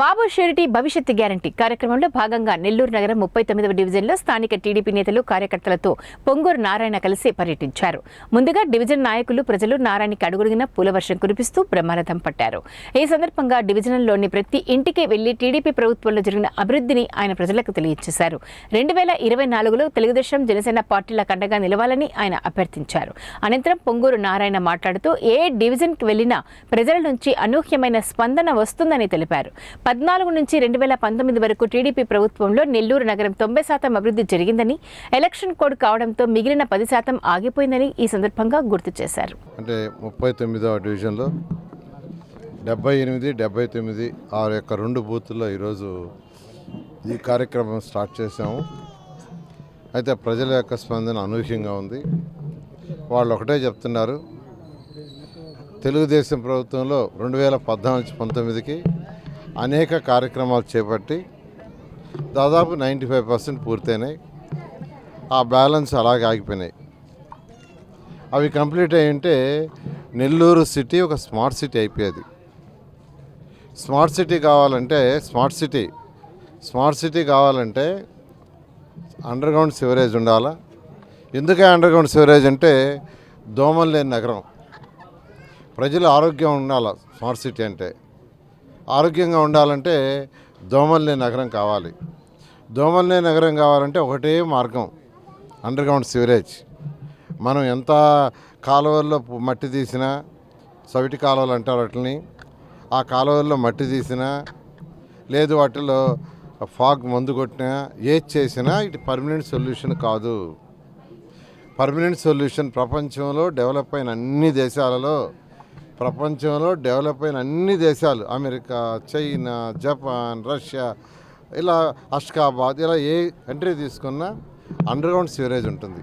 బాబు surety భవిష్యత్ guarantee కార్యక్రమంలో భాగంగా నెల్లూరు నగరం ముప్పై తొమ్మిదవ డివిజన్లో స్థానిక టీడీపీ నేతలు కార్యకర్తలతో పొంగూరు నారాయణ కలిసి పర్యటించారు. ముందుగా డివిజన్ నాయకులు ప్రజలు నారాయణకి అడుగుడిగిన పూలవర్షం కురిపిస్తూ బ్రహ్మరథం పట్టారు. ఈ సందర్భంగా డివిజన్లోని ప్రతి ఇంటికి వెళ్ళి టీడీపీ ప్రభుత్వంలో జరిగిన అభివృద్ధిని ఆయన ప్రజలకు తెలియజేశారు. రెండు వేల ఇరవై నాలుగులో తెలుగుదేశం జనసేన పార్టీల కండగా నిలవాలని ఆయన అభ్యర్థించారు. అనంతరం పొంగూరు నారాయణ మాట్లాడుతూ ఏ డివిజన్కి వెళ్ళినా ప్రజల నుంచి అనూహ్యమైన స్పందన వస్తుందని తెలిపారు. పద్నాలుగు నుంచి రెండు వేల పంతొమ్మిది వరకు టీడీపీ ప్రభుత్వంలో నెల్లూరు నగరం తొంభై శాతం అభివృద్ధి జరిగిందని ఎలక్షన్ కోడ్ కావడంతో మిగిలిన పది శాతం ఆగిపోయిందని ఈ సందర్భంగా గుర్తు చేశారు. అంటే ముప్పై తొమ్మిదవ డివిజన్లో డెబ్బై ఎనిమిది డెబ్బై తొమ్మిది ఆ యొక్క రెండు బూతుల్లో ఈరోజు ఈ కార్యక్రమం స్టార్ట్ చేశాము. అయితే ప్రజల యొక్క స్పందన అనూహ్యంగా ఉంది. వాళ్ళు ఒకటే చెప్తున్నారు తెలుగుదేశం ప్రభుత్వంలో రెండు వేల పద్నాలుగు నుంచి పంతొమ్మిదికి అనేక కార్యక్రమాలు చేపట్టి దాదాపు నైంటీ ఫైవ్ పర్సెంట్ పూర్తయినాయి. ఆ బ్యాలెన్స్ అలాగే ఆగిపోయినాయి. అవి కంప్లీట్ అయి ఉంటే నెల్లూరు సిటీ ఒక స్మార్ట్ సిటీ అయిపోయేది. స్మార్ట్ సిటీ కావాలంటే స్మార్ట్ సిటీ స్మార్ట్ సిటీ కావాలంటే అండర్గ్రౌండ్ సివరేజ్ ఉండాలా? ఎందుకే అండర్గ్రౌండ్ సివరేజ్ అంటే దోమలు లేని నగరం. ప్రజలు ఆరోగ్యం ఉండాలి స్మార్ట్ సిటీ అంటే? ఆరోగ్యంగా ఉండాలంటే దోమల్నే నగరం కావాలి. దోమల్నే నగరం కావాలంటే ఒకటే మార్గం అండర్ గ్రౌండ్ సివరేజ్ మనం ఎంత కాలువల్లో మట్టి తీసినా సవిటి కాలువలు అంటారు వాటిని ఆ కాలువల్లో మట్టి తీసినా లేదు వాటిలో ఫాగ్ మందు కొట్టినా ఏది చేసినా ఇటు పర్మనెంట్ సొల్యూషన్ కాదు. పర్మనెంట్ సొల్యూషన్ ప్రపంచంలో డెవలప్ అయిన అన్ని దేశాలలో ప్రపంచంలో డెవలప్ అయిన అన్ని దేశాలు అమెరికా చైనా జపాన్ రష్యా ఇలా అష్కాబాద్ ఇలా ఏ కంట్రీ తీసుకున్నా అండర్గ్రౌండ్ సివరేజ్ ఉంటుంది.